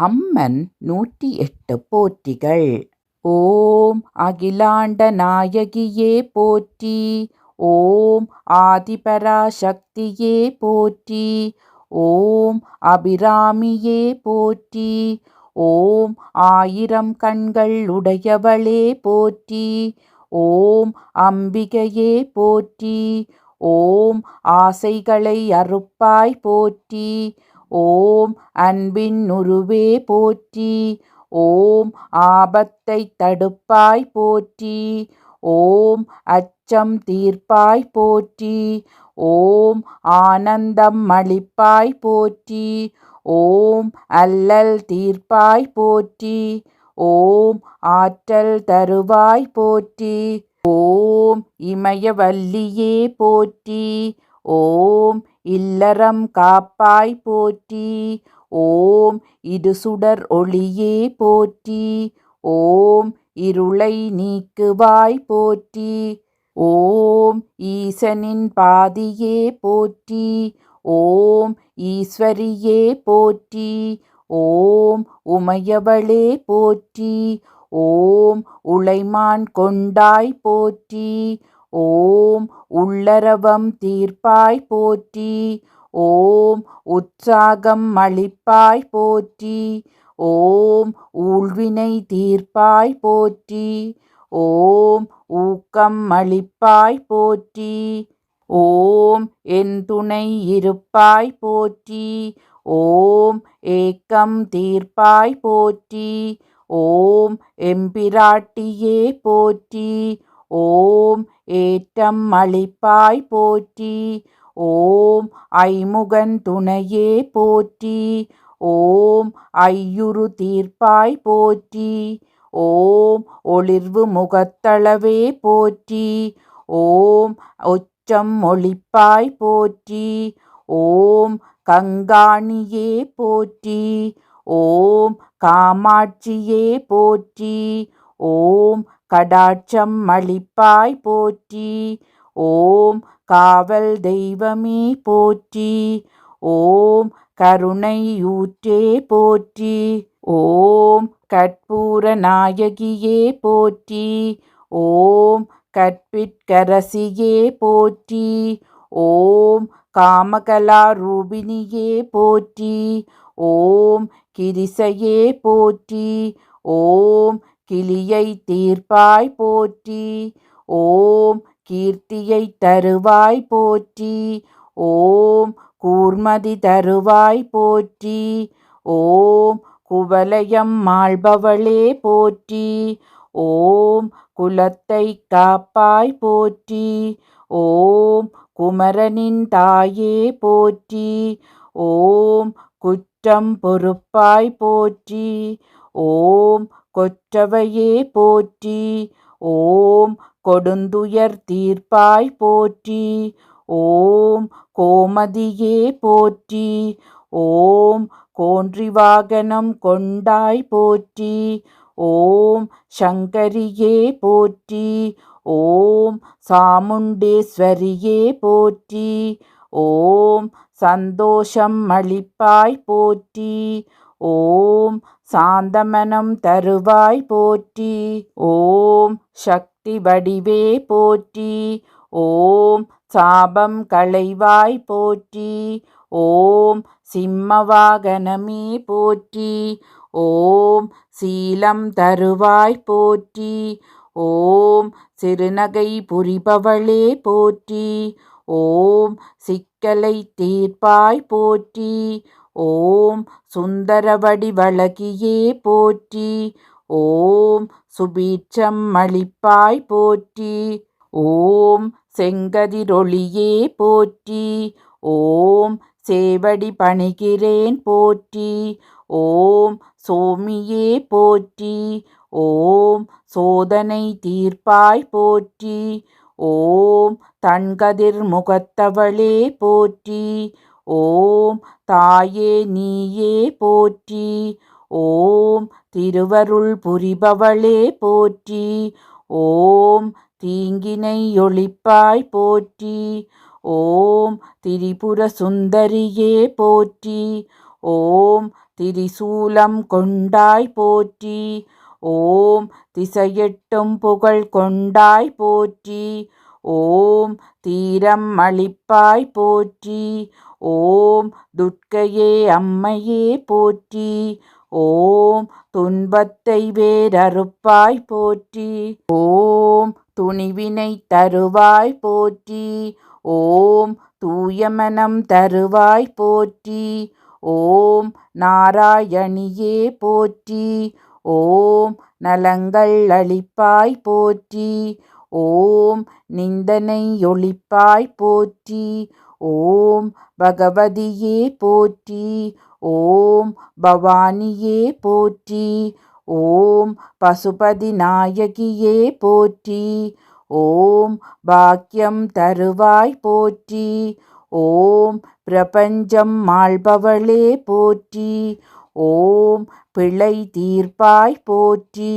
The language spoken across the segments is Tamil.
அம்மன் நூற்றி எட்டு போற்றிகள். ஓம் அகிலாண்ட நாயகியே போற்றி. ஓம் ஆதிபராசக்தியே போற்றி. ஓம் அபிராமியே போற்றி. ஓம் ஆயிரம் கண்கள் உடையவளே போற்றி. ஓம் அம்பிகையே போற்றி. ஓம் ஆசைகளை அறுப்பாய் போற்றி. ஓம் அன்பின் உருவே போற்றி. ஓம் ஆபத்தை தடுப்பாய் போற்றி. ஓம் அச்சம் தீர்ப்பாய் போற்றி. ஓம் ஆனந்தம் அளிப்பாய் போற்றி. ஓம் அல்லல் தீர்ப்பாய் போற்றி. ஓம் ஆற்றல் தருவாய் போற்றி. ஓம் இமயவல்லியே போற்றி. ஓம் இல்லறம் காப்பாய் போற்றி ஓம் இது சுடர் ஒளியே போற்றி ஓம் இருளை நீக்குவாய் போற்றி ஓம் ஈசனின் பாதியே போற்றி ஓம் ஈஸ்வரியே போற்றி ஓம் உமையவளே போற்றி ஓம் உளைமான் கொண்டாய் போற்றி ஓம் உள்ளரவம் தீர்ப்பாய் போற்றி ஓம் உற்சாகம் அளிப்பாய் போற்றி ஓம் ஊழ்வினை தீர்ப்பாய் போற்றி ஓம் ஊக்கம் அளிப்பாய் போற்றி ஓம் என் துணை இருப்பாய் போற்றி ஓம் ஏக்கம் தீர்ப்பாய் போற்றி ஓம் எம்பிராட்டியே போற்றி ஓம் ஏற்றம் அளிப்பாய் போற்றி. ஓம் ஐமுகன் துணையே போற்றி. ஓம் ஐயுறு தீர்ப்பாய் போற்றி. ஓம் ஒளிர்வு முகத்தளவே போற்றி. ஓம் ஒச்சம் ஒளிப்பாய் போற்றி. ஓம் கங்காணியே போற்றி. ஓம் காமாட்சியே போற்றி. ஓம் கடாட்சம் அளிப்பாய் போற்றி ஓம் காவல் தெய்வமே போற்றி ஓம் கருணையூற்றே போற்றி ஓம் கற்பூர நாயகியே போற்றி ஓம் கற்பிற்கரசியே போற்றி ஓம் காமகலா ரூபினியே போற்றி ஓம் கிரிசையே போற்றி ஓம் கிளியை தீர்ப்பாய் போற்றி. ஓம் கீர்த்தியை தருவாய் போற்றி. ஓம் கூர்மதி தருவாய் போற்றி. ஓம் குவலயம் மாள்பவளே போற்றி. ஓம் குலத்தை காப்பாய் போற்றி. ஓம் குமரனின் தாயே போற்றி. ஓம் குற்றம் பொறுப்பாய் போற்றி. ஓம் கொற்றவையே போற்றி ஓம் கொடுந்துயர் தீர்ப்பாய் போற்றி ஓம் கோமதியே போற்றி ஓம் கோன்றி வாகனம் கொண்டாய் போற்றி ஓம் சங்கரியே போற்றி ஓம் சாமுண்டேஸ்வரியே போற்றி ஓம் சந்தோஷம் அளிப்பாய் போற்றி ஓம் சாந்தமனம் தருவாய் போற்றி. ஓம் சக்தி வடிவே போற்றி. ஓம் சாபம் களைவாய் போற்றி. ஓம் சிம்மவாகனமே போற்றி. ஓம் சீலம் தருவாய் போற்றி. ஓம் சிறுநகை புரிபவளே போற்றி. ஓம் சிக்கலை தீர்ப்பாய் போற்றி. ஓம் சுந்தரவடிவழகியே போற்றி. ஓம் சுபீட்சம் அளிப்பாய் போற்றி. ஓம் செங்கதிரொளியே போற்றி. ஓம் சேவடி பணிகிறேன் போற்றி. ஓம் சோமியே போற்றி. ஓம் சோதனை தீர்ப்பாய் போற்றி. ஓம் தன்கதிர் முகத்தவளே போற்றி. ஓம் தாயே நீயே போற்றி. ஓம் திருவருள் புரிபவளே போற்றி. ஓம் தீங்கினை ஒளிப்பாய் போற்றி. ஓம் திரிபுர சுந்தரியே போற்றி. ஓம் திரிசூலம் கொண்டாய் போற்றி. ஓம் திசையெட்டும் புகழ் கொண்டாய் போற்றி. ஓம் தீரம் அளிப்பாய் போற்றி ஓம் துர்க்கையே அம்மையே போற்றி ஓம் துன்பத்தை வேறறுப்பாய் போற்றி ஓம் துணிவினை தருவாய் போற்றி ஓம் தூயமனம் தருவாய் போற்றி ஓம் நாராயணியே போற்றி ஓம் நலங்கள் அளிப்பாய் போற்றி ஓம் நிந்தனை ஒளிப்பாய் போற்றி ஓம் பகவதியே போற்றி ஓம் பவானியே போற்றி ஓம் பசுபதி நாயகியே போற்றி ஓம் பாக்கியம் தருவாய் போற்றி ஓம் பிரபஞ்சம் மாள்பவளே போற்றி ஓம் பிழை தீர்ப்பாய் போற்றி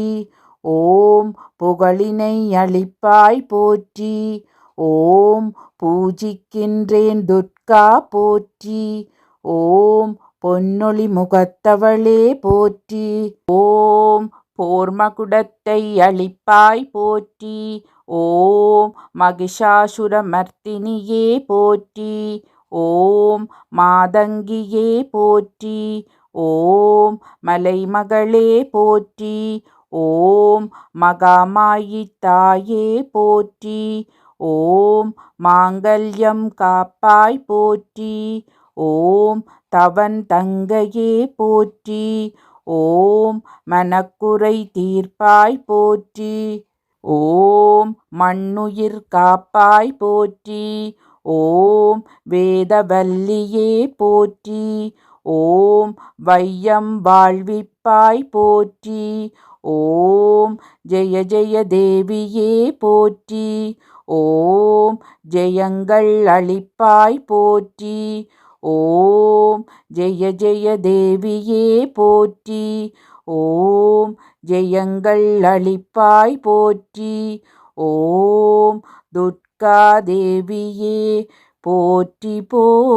ஓம் புகழினை அளிப்பாய் போற்றி ஓம் பூஜிக்கின்றேன் துர்கா போற்றி ஓம் பொன்னொளி முகத்தவளே போற்றி ஓம் போர்மகுடத்தை அளிப்பாய் போற்றி ஓம் மகிஷாசுரமர்த்தினியே போற்றி ஓம் மாதங்கியே போற்றி ஓம் மலைமகளே போற்றி ஓம் மகாமாயித்தாயே போற்றி. ஓம் மாங்கல்யம் காப்பாய் போற்றி. ஓம் தவன் தங்கையே போற்றி. ஓம் மனக்குறை தீர்ப்பாய் போற்றி. ஓம் மண்ணுயிர் காப்பாய் போற்றி. ஓம் வேதவல்லியே போற்றி. ஓம் வையம் வாழ்விப்பாய் போற்றி. ஓம் ஜெய ஜெய தேவியே போற்றி. ஓம் ஜெயங்கள் அளிப்பாய் போற்றி. ஓம் ஜெய ஜெய தேவியே போற்றி. ஓம் ஜெயங்கள் அளிப்பாய் போற்றி. ஓம் துர்கா தேவியே போற்றி போற்றி.